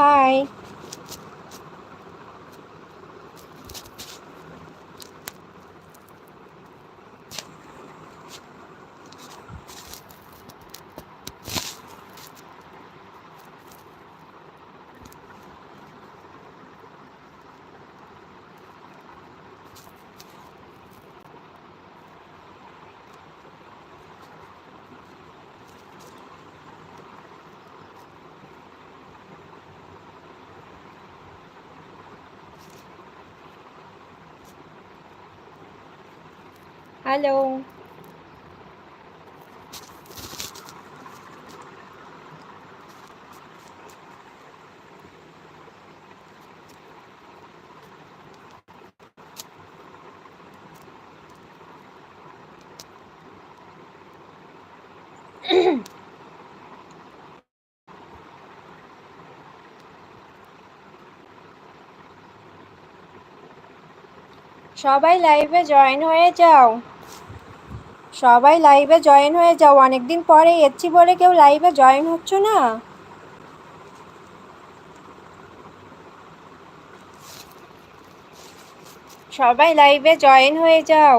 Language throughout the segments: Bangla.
হাই হ্যালো সবাই লাইভে জয়েন হয়ে যাও সবাই লাইভে জয়েন হয়ে যাও। অনেকদিন পরে এসছি বলে কেউ লাইভে জয়েন হচ্ছ না। সবাই লাইভে জয়েন হয়ে যাও।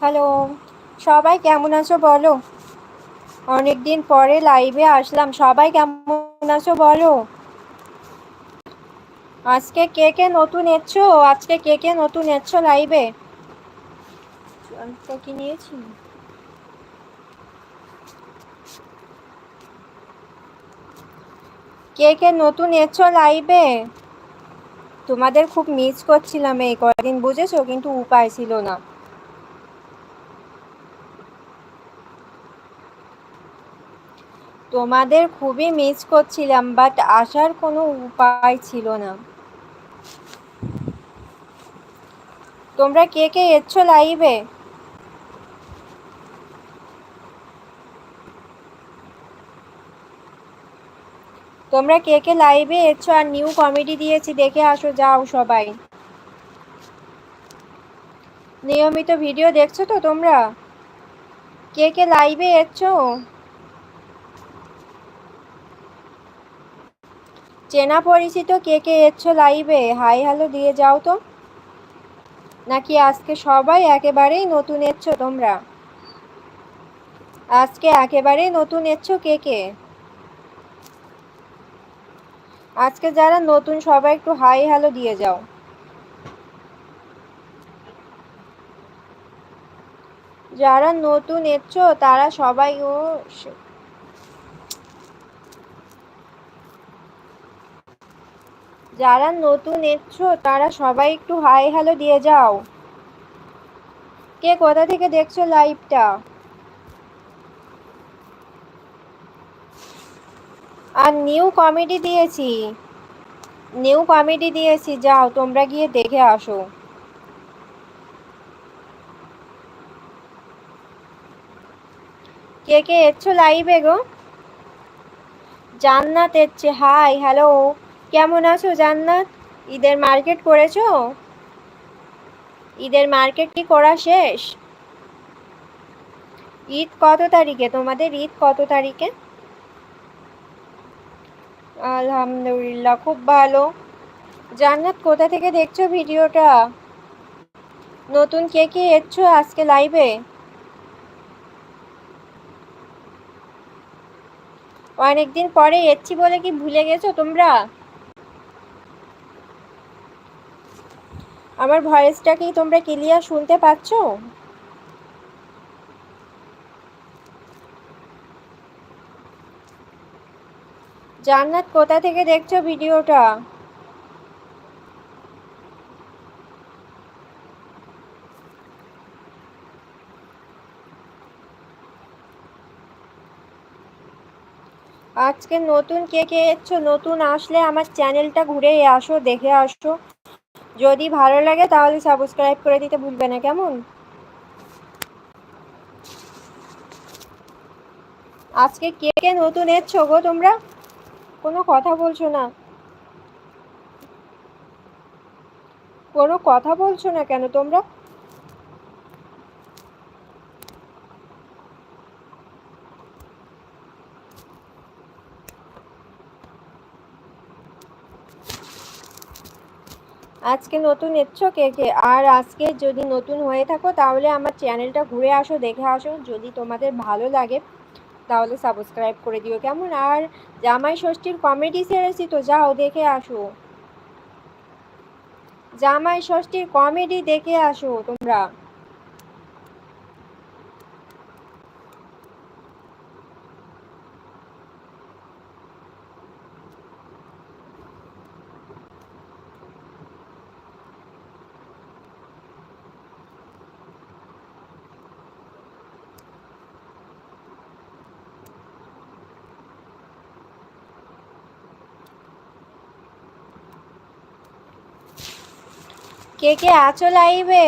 হ্যালো সবাই কেমন আছো বলো? অনেক দিন পরে লাইভে আসলাম সবাই কেমন আছো বলো? আজকে কে কে নতুন এসছো আজকে কে কে নতুন এসছো লাইভে কি নিয়েছি? কে কে নতুন এসছো লাইভে তোমাদের খুব মিস করছিলাম এই কদিন বুঝেছ? কিন্তু উপায় ছিল না। তোমাদের খুবই মিস করছিলাম বাট আসার কোনো উপায় ছিল না। তোমরা কে কে এসছো লাইভে তোমরা কে কে লাইভে এসছো আর নিউ কমেডি দিয়েছি, দেখে আসো, যাও সবাই। নিয়মিত ভিডিও দেখছ তো তোমরা? কে কে লাইভে এসছো? চেনা পরিচিত কে কে এসছো লাইভে? হাই, হ্যালো, দিয়ে যাও তো। নাকি আজকে সবাই একেবারেই নতুন এসছো তোমরা? আজকে একেবারেই নতুন এসছো কে কে? আজকে যারা নতুন, সবাই একটু হাই, হ্যালো, দিয়ে যাও। যারা নতুন এসছো, তারা সবাই, ও যারা নতুন এসছো, তারা সবাই একটু হাই হ্যালো দিয়ে যাও। কে কোথা থেকে দেখছ লাইভটা আর নিউ কমেডি দিয়েছি। নিউ কমেডি দিয়েছি, যাও, তোমরা গিয়ে দেখে আসো। কে কে এসছো লাইভে গো? জান্নাত এসছে হাই হ্যালো কেমন আছো জান্নাত? ঈদের মার্কেট করেছ? ঈদের মার্কেট কি করা শেষ? ঈদ কত তারিখে? তোমাদের ঈদ কত তারিখে? আলহামদুলিল্লাহ, খুব ভালো। জান্নাত, কোথা থেকে দেখছ ভিডিওটা? নতুন কে কে এসছো আজকে লাইভে অনেকদিন পরে এসছি বলে কি ভুলে গেছো তোমরা? আমার ভয়েসটা কি তোমরা ক্লিয়ার শুনতে পাচ্ছ? জান্নাত, কোথা থেকে দেখছ ভিডিওটা? আজকে নতুন কে কে এসছো? নতুন আসলে আমার চ্যানেলটা ঘুরে আসো দেখে আসো। যদি ভালো লাগে তাহলে সাবস্ক্রাইব করে দিতে ভুলবে না, কেমন? আজকে কে কে নতুন এসছো গো তোমরা? কোনো কথা বলছো না। কোনো কথা বলছো না কেন তোমরা? আজকে নতুন এসছো কে কে আর আজকে যদি নতুন হয়ে থাকো, তাহলে আমার চ্যানেলটা ঘুরে আসো, দেখে আসো। যদি তোমাদের ভালো লাগে, তাহলে সাবস্ক্রাইব করে দিও কেমন। আর জামাই ষষ্ঠীর কমেডি সেরেছি তো যাও, দেখে আসো। জামাই ষষ্ঠীর কমেডি দেখে আসো তোমরা। কে কে আছো লাইভে